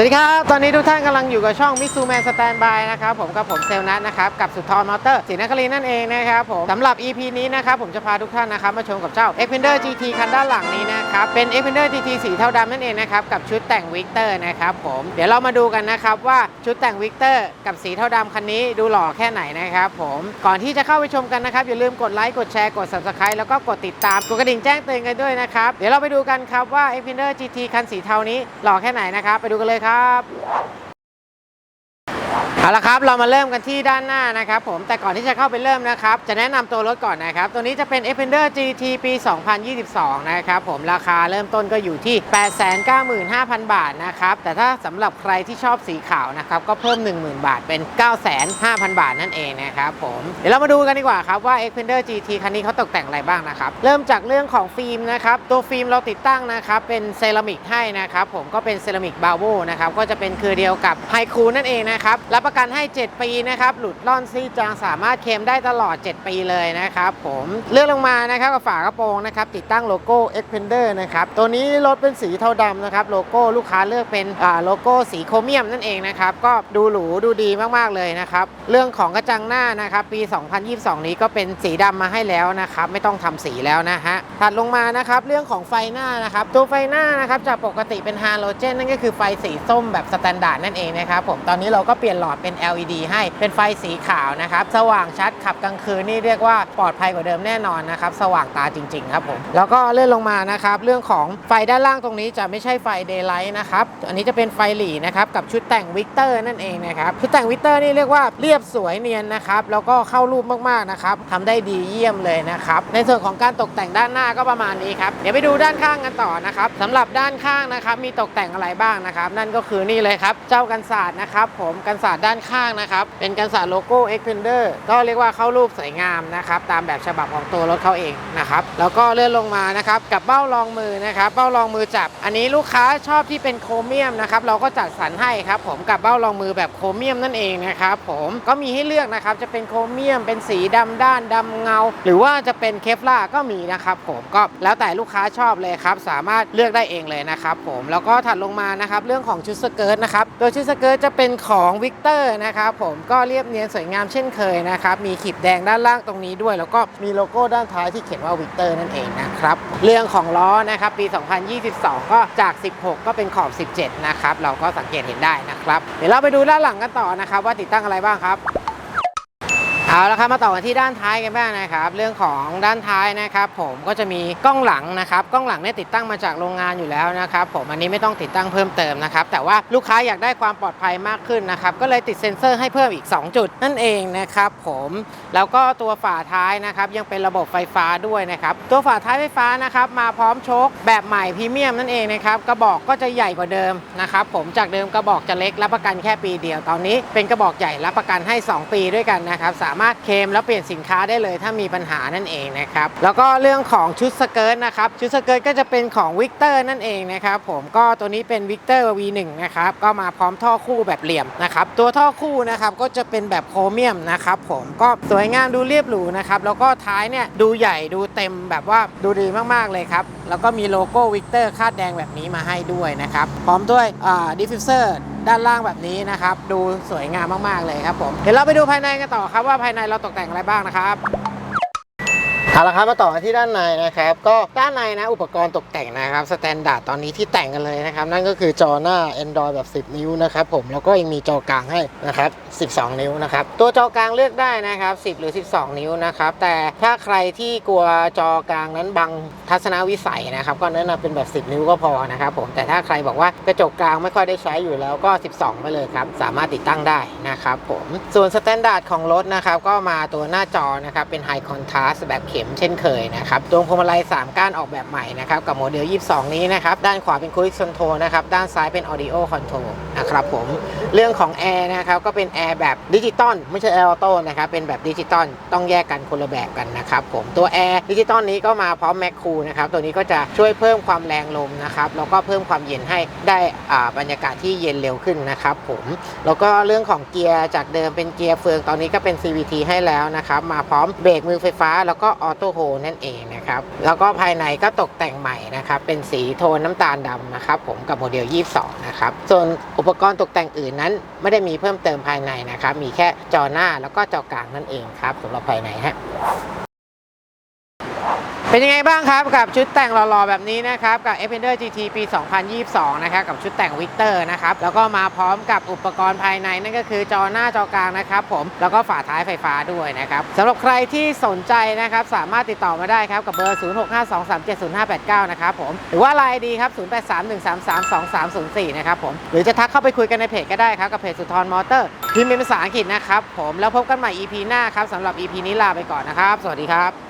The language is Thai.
วัสดีครับ ตอนนี้ทุกท่านกำลังอยู่กับช่องมิสูแมนสแตนบายนะครับผมกับผมเซลนัทนะครับ กับสุดทรมอเตอร์ศรีนครินนั่นเองนะครับผมสำหรับ EP นี้นะครับ ผมจะพาทุกท่านนะครับ มาชมกับเจ้า e x p e n d e r GT คันด้านหลังนี้นะครับ เป็น e x p e n d e r GT สีเทาดำนั่นเองนะครับ กับชุดแต่งวิกเตอร์นะครับผมเดี๋ยวเรามาดูกันนะครับว่าชุดแต่งวิกเตอร์กับสีเทาดำคันนี้ดูหล่อแค่ไหนนะครับผมก่อนที่จะเข้าไปชมกันนะครับอย่าลืมกดไลค์กดแชร์กด subscribe แล้วก็กดติดตามกดกระดิ่งแจ้งเตือนกันด้วยนะครับเดี๋ยวเราไปดูกันครับว่า e x p e n d e r GT คันสีเทานี้หล่อแค่ไหนนะครับไปดูกันเลยครับครับ เอาละครับเรามาเริ่มกันที่ด้านหน้านะครับผมแต่ก่อนที่จะเข้าไปเริ่มนะครับ จะแนะนำตัวรถก่อนนะครับ ตัวนี้จะเป็น e f e n d e r GT ปี 2022 นะครับผมราคาเริ่มต้นก็อยู่ที่ 895,000 บาทนะครับ แต่ถ้าสำหรับใครที่ชอบสีขาวนะครับก็เพิ่ม 10,000 บาทเป็น 95,000 บาทนั่นเองนะครับผมเดี๋ยวเรามาดูกันดีกว่าครับว่า e f e n d e r GT คันนี้เขาตกแต่งอะไรบ้างนะครับเริ่มจากเรื่องของฟิล์มนะครับตัวฟิล์มเราติดตั้งนะครับเป็นเซรามิกให้นะครับผมก็เป็นเซรามิกบาโวนะครับก็จะเป็นคือเดียวกับไฮคูนั่นเองนะครับรับประกันให้ 7 ปีนะครับ หลุดล่อนซี่จางสามารถเคลมได้ตลอด 7 ปีเลยนะครับผมเลื่อนลงมานะครับกับฝากระโปรงนะครับ ติดตั้งโลโก้ e x p e n d e r นะครับ ตัวนี้รถเป็นสีเทาดำนะครับ โลโก้ลูกค้าเลือกเป็นอ่าโลโก้สีโครเมียมนั่นเองนะครับ ก็ดูหรูดูดีมากๆเลยนะครับ เรื่องของกระจังหน้านะครับ ปี 2022 นี้ก็เป็นสีดำมาให้แล้วนะครับ ไม่ต้องทำสีแล้วนะฮะถัดลงมานะครับเรื่องของไฟหน้านะครับ ตัวไฟหน้านะครับจากปกติเป็นฮาโลเจนนั่นก็คือไฟสีส้มแบบสแตนดาร์ดนั่นเองนะครับผมตอนนี้เราก็เปลี่ยนหลอดเป็น LED ให้เป็นไฟสีขาวนะครับ สว่างชัดขับกลางคืนนี่เรียกว่าปลอดภัยกว่าเดิมแน่นอนนะครับ สว่างตาจริง ๆ ครับผม แล้วก็เลื่อนลงมานะครับ เรื่องของไฟด้านล่างตรงนี้จะไม่ใช่ไฟเดย์ไลท์นะครับ อันนี้จะเป็นไฟหลีนะครับ กับชุดแต่งวิกเตอร์นั่นเองนะครับ ชุดแต่งวิกเตอร์นี่เรียกว่าเรียบสวยเนียนนะครับ แล้วก็เข้ารูปมากๆนะครับทำได้ดีเยี่ยมเลยนะครับ ในส่วนของการตกแต่งด้านหน้าก็ประมาณนี้ครับ เดี๋ยวไปดูด้านข้างกันต่อนะครับสำหรับด้านข้างนะครับ มีตกแต่งอะไรบ้างนะครับ นั่นก็คือนี่เลยครับ เจ้ากันศาสตร์นะครับ ผมกันศาสตร์ด้านานข้างนะครับ เป็นกันศาสตร์โลโก้ e x p e n d e r ก็เรียกว่าเข้ารูปสวยงามนะครับ ตามแบบฉบับของตัวรถเขาเองนะครับ แล้วก็เลื่อนลงมานะครับกับเบ้ารองมือนะครับ เบ้ารองมือจับ อันนี้ลูกค้าชอบที่เป็นโครเมียมนะครับเราก็จัดสรรให้ครับผมกับเบ้ารองมือแบบโครเมียมนั่นเองนะครับผมก็มีให้เลือกนะครับจะเป็นโครเมียมเป็นสีดำด้านดำเงา หรือว่าจะเป็นเคฟล่าก็มีนะครับผมก็แล้วแต่ลูกค้าชอบเลยครับสามารถเลือกได้เองเลยนะครับผมแล้วก็ถัดลงมานะครับเรื่องของชุดสเกิร์ตนะครับตัวชุดสเกิร์ตจะเป็นของวิกเตอร์ร์นะครับผมก็เรียบเนียนสวยงามเช่นเคยนะครับ มีขีดแดงด้านล่างตรงนี้ด้วย แล้วก็มีโลโก้ด้านท้ายที่เขียนว่าวิกเตอร์นั่นเองนะครับ เรื่องของล้อนะครับปี 2022 ก็จาก 16 ก็เป็นขอบ 17 นะครับ เราก็สังเกตเห็นได้นะครับ เดี๋ยวเราไปดูด้านหลังกันต่อนะครับ ว่าติดตั้งอะไรบ้างครับ เอาละครับมาต่อกันที่ด้านท้ายกันบ้างนะครับ เรื่องของด้านท้ายนะครับ ผมก็จะมีกล้องหลังนะครับกล้องหลังเนี่ยติดตั้งมาจากโรงงานอยู่แล้วนะครับ ผมอันนี้ไม่ต้องติดตั้งเพิ่มเติมนะครับ แต่ว่าลูกค้าอยากได้ความปลอดภัยมากขึ้นนะครับ ก็เลยติดเซ็นเซอร์ให้เพิ่มอีก 2 จุด นั่นเองนะครับผมแล้วก็ตัวฝาท้ายนะครับ ยังเป็นระบบไฟฟ้าด้วยนะครับ ตัวฝาท้ายไฟฟ้านะครับ มาพร้อมโชคแบบใหม่พรีเมียมนั่นเองนะครับกระบอกก็จะใหญ่กว่าเดิมนะครับ ผมจากเดิมกระบอกจะเล็กรับประกันแค่ปีเดียว ตอนนี้เป็นกระบอกใหญ่รับประกันให้ 2 ปีด้วยกันนะครับสามารถเคลมแล้วเปลี่ยนสินค้าได้เลยถ้ามีปัญหานั่นเองนะครับแล้วก็เรื่องของชุดสเกิร์ตนะครับชุดสเกิร์ตก็จะเป็นของวิกเตอร์นั่นเองนะครับผมก็ตัวนี้เป็นวิกเตอร์ V1 นะครับก็มาพร้อมท่อคู่แบบเหลี่ยมนะครับตัวท่อคู่นะครับก็จะเป็นแบบโครเมียมนะครับผมก็สวยงามดูเรียบหรูนะครับแล้วก็ท้ายเนี่ยดูใหญ่ดูเต็มแบบว่าดูดีมากๆเลยครับ แล้วก็มีโลโก้วิกเตอร์คาดแดงแบบนี้มาให้ด้วยนะครับ พร้อมด้วยดิฟฟิวเซอร์ด้านล่างแบบนี้นะครับ ดูสวยงามมาก ๆ เลยครับผม เดี๋ยวเราไปดูภายในกันต่อครับว่าภายในเราตกแต่งอะไรบ้างนะครับ เอาละครับมาต่อกันที่ด้านในนะครับก็ด้านในนะอุปกรณ์ตกแต่งนะครับสแตนดาร์ดตอนนี้ที่แต่งกันเลยนะครับนั่นก็คือจอหน้า Android แบบ 10 นิ้วนะครับผมแล้วก็ยังมีจอกลางให้นะครับ 12 นิ้วนะครับตัวจอกลางเลือกได้นะครับ 10 หรือ 12 นิ้วนะครับแต่ถ้าใครที่กลัวจอกลางนั้นบังทัศนวิสัยนะครับก็แนะนำเป็นแบบ 10 นิ้วก็พอนะครับผมแต่ถ้าใครบอกว่ากระจกกลางไม่ค่อยได้ใช้อยู่แล้วก็ 12 ไปเลยครับสามารถติดตั้งได้นะครับผมส่วนสแตนดาร์ดของรถนะครับก็มาตัวหน้าจอนะครับเป็น High Contrast แบบเข็มเช่นเคยนะครับตัวพวงมาลัย 3 ก้านออกแบบใหม่นะครับกับโมเดล 22 นี้นะครับด้านขวาเป็น Cruise Control นะครับด้านซ้ายเป็น Audio Control นะครับผมเรื่องของแอร์นะครับก็เป็นแอร์แบบดิจิตอลไม่ใช่แอร์ออโต้นะครับเป็นแบบดิจิตอลต้องแยกกันคนละแบบกันนะครับผมตัวแอร์ดิจิตอลนี้ก็มาพร้อมแมคคูนะครับตัวนี้ก็จะช่วยเพิ่มความแรงลมนะครับแล้วก็เพิ่มความเย็นให้ได้อ่าบรรยากาศที่เย็นเร็วขึ้นนะครับผมแล้วก็เรื่องของเกียร์จากเดิมเป็นเกียร์เฟืองตอนนี้ก็เป็น CVT ให้แล้วนะครับมาพร้อมเบรกมือไฟฟ้าแล้วก็อออโต้โฮนั่นเองนะครับ แล้วก็ภายในก็ตกแต่งใหม่นะครับ เป็นสีโทนน้ำตาลดำนะครับผมกับโมเดล 22 นะครับ ส่วนอุปกรณ์ตกแต่งอื่นนั้น ไม่ได้มีเพิ่มเติมภายในนะครับ มีแค่จอหน้าแล้วก็จอกลางนั่นเองครับสำหรับภายในฮะ เป็นยังไงบ้างครับกับชุดแต่งหล่อๆแบบนี้นะครับกับ f e n d e r GT ปี 2022 นะครับกับชุดแต่งวิกเตอร์นะครับแล้วก็มาพร้อมกับอุปกรณ์ภายในนั่นก็คือจอหน้าจอกลางนะครับผมแล้วก็ฝาท้ายไฟฟ้าด้วยนะครับสำหรับใครที่สนใจนะครับสามารถติดต่อมาได้ครับกับเบอร์ 0652370589 นะครับผมหรือว่าไลน์ดีครับ 0831332304 นะครับผมหรือจะทักเข้าไปคุยกันในเพจก็ได้ครับกับเพจสุทรมอเตอร์พิมพ์เป็นภาษาอังกฤษนะครับผมแล้วพบกันใหม่ EP หน้าครับสำหรับ EP นี้ลาไปก่อนนะครับ สวัสดีครับ